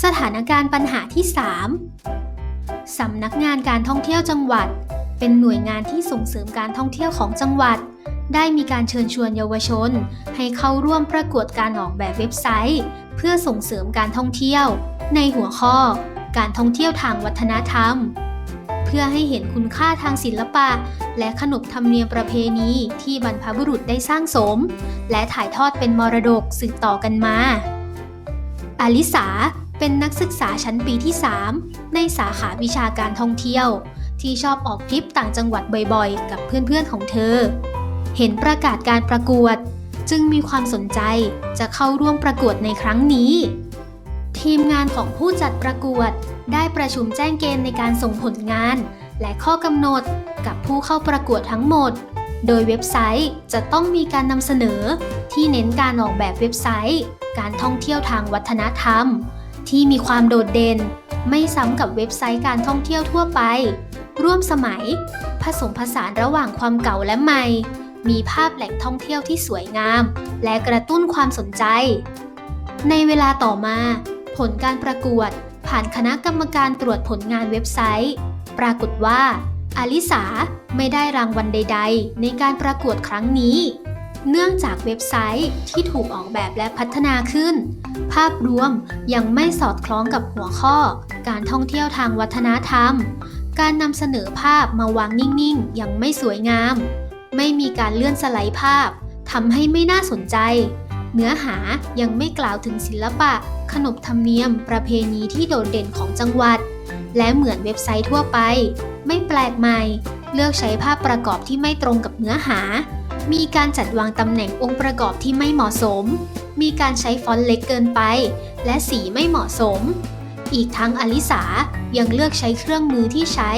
สถานการณ์ปัญหาที่ 3 สำนักงานการท่องเที่ยวจังหวัด เป็นหน่วยงานที่ส่งเสริมการท่องเที่ยวของจังหวัด ได้มีการเชิญชวนเยาวชน ให้เข้าร่วมประกวดการออกแบบเว็บไซต์ เพื่อส่งเสริมการท่องเที่ยว ในหัวข้อ การท่องเที่ยวทางวัฒนธรรม เพื่อให้เห็นคุณค่าทางศิลปะ และขนบธรรมเนียมประเพณีที่บรรพบุรุษได้สร้างสม และถ่ายทอดเป็นมรดกสืบต่อกันมาอลิสา เป็นนักศึกษาชั้นปีที่ 3 ในสาขาวิชาการท่องเที่ยว ที่ชอบออกทริปต่างจังหวัดบ่อยๆ กับเพื่อนๆของเธอ เห็นประกาศการประกวด จึงมีความสนใจจะเข้าร่วมประกวดในครั้งนี้ ทีมงานของผู้จัดประกวดได้ประชุมแจ้งเกณฑ์ในการส่งผลงาน และข้อกำหนดกับผู้เข้าประกวดทั้งหมด โดยเว็บไซต์จะต้องมีการนำเสนอที่เน้นการออกแบบเว็บไซต์ การท่องเที่ยวทางวัฒนธรรม ที่มีความโดดเด่น ไม่ซ้ำกับเว็บไซต์การท่องเที่ยวทั่วไป ร่วมสมัย ผสมผสานระหว่างความเก่าและใหม่ มีภาพแหล่งท่องเที่ยวที่สวยงาม และกระตุ้นความสนใจ ในเวลาต่อมา ผลการประกวด ผ่านคณะกรรมการตรวจผลงานเว็บไซต์ ปรากฏว่า อลิสาไม่ได้รางวัลใด ๆ ในการประกวดครั้งนี้ เนื่องจากเว็บไซต์ที่ถูกออกแบบและพัฒนาขึ้น ภาพรวมยังไม่สอดคล้องกับหัวข้อ การท่องเที่ยวทางวัฒนธรรม การนำเสนอภาพมาวางนิ่งๆ ยังไม่สวยงาม ไม่มีการเลื่อนสไลด์ภาพทำให้ไม่น่าสนใจ เนื้อหายังไม่กล่าวถึงศิลปะ ขนบธรรมเนียม ประเพณีที่โดดเด่นของจังหวัด และเหมือนเว็บไซต์ทั่วไป ไม่แปลกใหม่ เลือกใช้ภาพประกอบที่ไม่ตรงกับเนื้อหา มีการจัดวางตำแหน่งองค์ประกอบที่ไม่เหมาะสม มีการใช้ฟอนต์เล็กเกินไป และสีไม่เหมาะสม อีกทั้งอลิสายังเลือกใช้เครื่องมือที่ใช้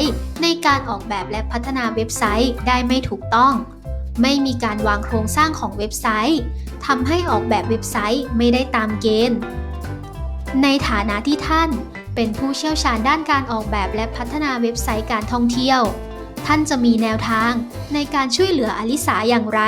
ในการออกแบบและพัฒนาเว็บไซต์ได้ไม่ถูกต้อง ไม่มีการวางโครงสร้างของเว็บไซต์ทำให้ออกแบบเว็บไซต์ไม่ได้ตามเกณฑ์ ในฐานะที่ท่านเป็นผู้เชี่ยวชาญด้านการออกแบบและพัฒนาเว็บไซต์การท่องเที่ยว ท่านจะมีแนวทางในการช่วยเหลืออลิสาอย่างไร